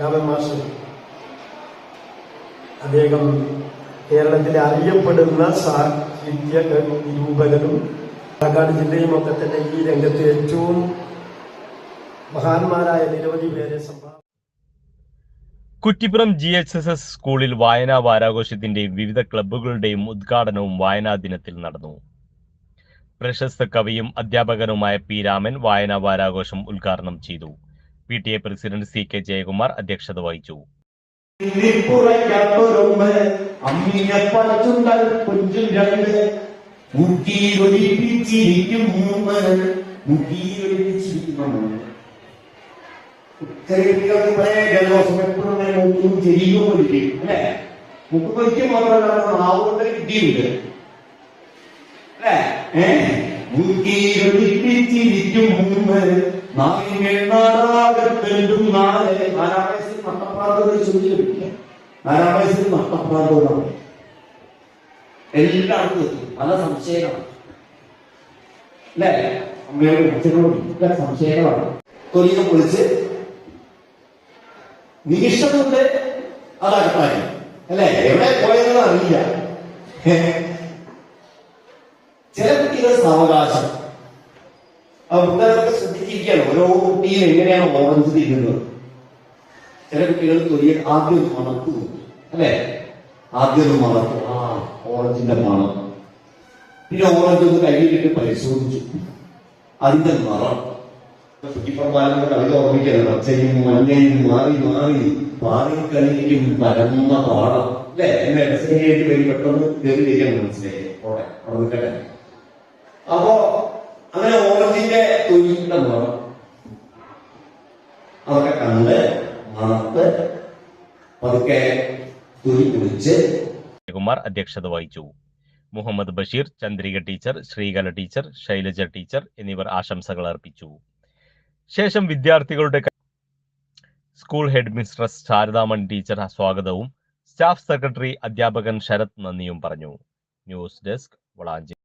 രാമൻ മാഷ് അദ്ദേഹം കേരളത്തിലെ അറിയപ്പെടുന്ന സാഹിത്യ നിരൂപകനും പാലക്കാട് ജില്ലയും ഒക്കെ തന്നെ ഈ രംഗത്ത് ഏറ്റവും മഹാന്മാരായ നിരവധി പേരെ സംഭാവന Kuttippuram G H S S സ്കൂളിൽ വായനാ വാരാഘോഷത്തിന്റെയും വിവിധ ക്ലബ്ബുകളുടെയും ഉദ്ഘാടനവും വായനാ ദിനത്തിൽ നടന്നു. പ്രശസ്ത കവിയും അധ്യാപകനുമായ പി രാമൻ വായനാ വാരാഘോഷം ഉദ്ഘാടനം ചെയ്തു. P T A president C K Jayakumar അധ്യക്ഷത വഹിച്ചു. പുറയ്ക്കപ്പുറമ്പ് അമ്മിനെ പറിച്ചുണ്ടൽ കൊഞ്ചും രണ്ട് മുട്ടിയൊലിപ്പിച്ചിരിക്കും മൂന്ന് മുട്ടിയൊലിപ്പിച്ചിരിക്കും ചെറിയ പഴയ ജലദോഷം എപ്പോഴും അങ്ങനെ മുക്കും ചെരിയും ഒലിക്കും അല്ലേ? മുക്ക് പൊരിക്കും മാത്രമല്ല നാവുകൊണ്ട് കിട്ടിയിട്ടുണ്ട്. അല്ലേ? ഏഹ് മൂന്ന് നാവിനെ നാടാകത്തെണ്ടും നാളെ എല്ലാവർക്കും പല സംശയങ്ങളാണ്. അല്ലേ? അമ്മയോട് സംശയങ്ങളാണ്. തൊലിയെ പൊളിച്ച് നിമിഷമുണ്ട് അതകത്തായി അല്ലേ? എവിടെ പോയതെന്ന് അറിയില്ല. സാവകാശം. ആ കുട്ടികളൊക്കെ ശ്രദ്ധിച്ചിരിക്കുകയാണ്. ഓരോ കുട്ടിയും എങ്ങനെയാണ് ഓറഞ്ച് തിരുന്നത് ചില കുട്ടികൾ തൊലിയെ ആദ്യം മണത്തു. അല്ലേ? ആദ്യം മണത്ത്. ആ ഓറഞ്ചിന്റെ മണം. പിന്നെ ഓറഞ്ച് ഒന്ന് കയ്യിലിട്ട് പരിശോധിച്ചു. അതിന്റെ നിറം. ഓർമ്മിക്കുന്നത് അച്ഛനും മഞ്ഞയും മാറി മാറി പാറിക്കളിക്കും പരന്ന പാടം. അല്ലേ? എന്നെ പെട്ടെന്ന് കയറി മനസ്സിലായി. അവിടെ അവിടെ നിൽക്കട്ടെ. അപ്പോ അങ്ങനെ ഓറഞ്ചിന്റെ തൊലിയുടെ നിറം അതൊക്കെ കണ്ട് മണത്ത് പതുക്കെ തൊലി കുടിച്ച് കുമാർ അധ്യക്ഷത വഹിച്ചു. Muhammad Basheer Chandrika teacher Sreekala teacher Shailaja teacher എന്നിവർ ആശംസകൾ അർപ്പിച്ചു. ശേഷം വിദ്യാർത്ഥികളുടെ school head mistress Sharadamani teacher സ്വാഗതവും സ്റ്റാഫ് സെക്രട്ടറി അധ്യാപകൻ ശരത് നന്ദിയും പറഞ്ഞു. News desk Valanchery.